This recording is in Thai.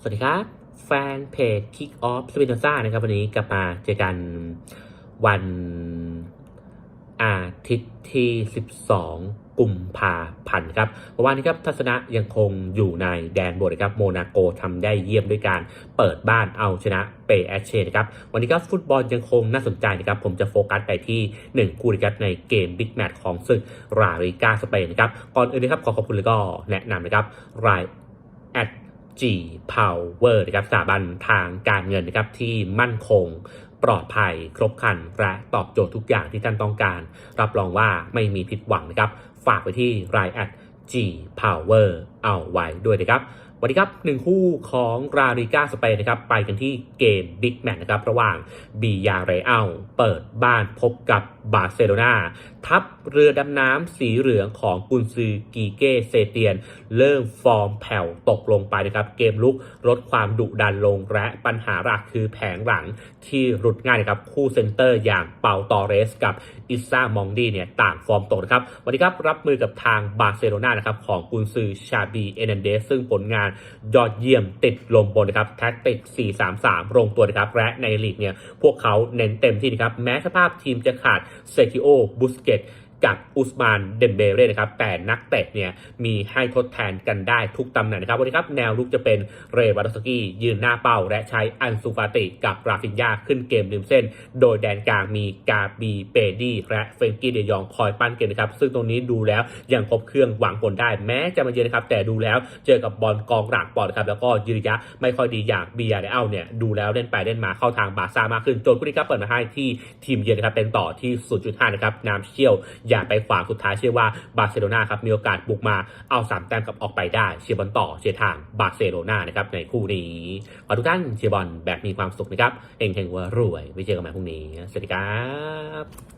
สวัสดีครับ แฟนเพจ Kick Off s p i n o z a นะครับ วันนี้กลับมาเจอกันวันอาทิตย์ที่ 12 กุมภาพันธ์ครับเมื่อวานนี้ครับทัศนะยังคงอยู่ในแดนบวกนะครับ โมนาโกทำได้เยี่ยมด้วยการเปิดบ้านเอาชนะเปแอชเชนะครับ วันนี้ครับฟุตบอลยังคงน่าสนใจนะครับ ผมจะโฟกัสไปที่ 1 คู่นะครับในเกมบิ๊กแมตช์ของศึกราริกาสเปนนะครับ ก่อนอื่นนะครับขอขอบคุณแล้วก็แนะนำนะครับรายแอด G Power นะครับสถาบันทางการเงินนะครับที่มั่นคงปลอดภัยครบครัน และตอบโจทย์ทุกอย่างที่ท่านต้องการ รับรองว่าไม่มีผิดหวังนะครับ ฝากไปที่รายแอด G Power เอาไว้ด้วยนะครับวันนี้ครับหนึ่งคู่ของราริกาสเปนนะครับไปกันที่เกมบิ๊กแมตช์นะครับระหว่างบียาเรอัลเปิดบ้านพบกับ บาร์เซโลนาทัพเรือดำน้ำสีเหลืองของกุนซือกีเก้เซเตียน เริ่มฟอร์มแผ่วตกลงไปนะครับ เกมลุกลดความดุดันลงและปัญหาหลักคือแผงหลังที่รุดง่ายนะครับคู่เซนเตอร์อย่างเปาตอเรสกับอิซามองดีเนี่ยต่างฟอร์มตกนะครับวันนี้ครับรับมือกับทางบาร์เซโลนานะครับของกุนซือชาบีเอเนนเดสซึ่งผลงานยอดเยี่ยมติดลมบนนะครับแท็กติก 4-3-3ลงตัวนะครับและในลีกเนี่ยพวกเขาเน้นเต็มที่นะครับแม้สภาพทีมจะขาดเซคิโอบุสเกต กับอุสมานเดมเบเร่นะครับแต่นักเตะเนี่ยมีให้ทดแทนกันได้ทุกตำแหน่งนะครับวันนี้ครับแนวลุกจะเป็นเรวัตสกี้ยืนหน้าเป้า และใช้อันซูฟาติกับราฟินยาขึ้นเกมริมเส้น โดยแดนกลางมีกาบีเปดีและเฟนกี้เดยองคอยปั้นเกมนะครับซึ่งตรงนี้ดูแล้วยังครบเครื่องหวังผลได้แม้จะมาเยือนนะครับแต่ดูแล้วเจอกับบอลกองหลังปอดนะครับแล้วก็ยืนระยะไม่ค่อยดีอย่างเบียร์เอลเนี่ยดูแล้วเล่นไปเล่นมาเข้าทางบาซ่ามากขึ้นจนคู่นี้ครับเปิดมาให้ที่ทีมเยือนนะครับเป็นต่อที่ 0.5 นะครับน้ำเชี่ยวอย่าไปขวางสุดท้ายเชื่อว่าบาร์เซโลนาครับมีโอกาสบุกมาเอาสามแต้มกับออกไปได้เชียร์บอลต่อเชียร์ทางบาร์เซโลนานะครับในคู่นี้ขอทุกท่านเชียร์บอลแบบมีความสุขนะครับเฮงเฮงว่ารวยไว้เจอกันใหม่พรุ่งนี้สวัสดีครับ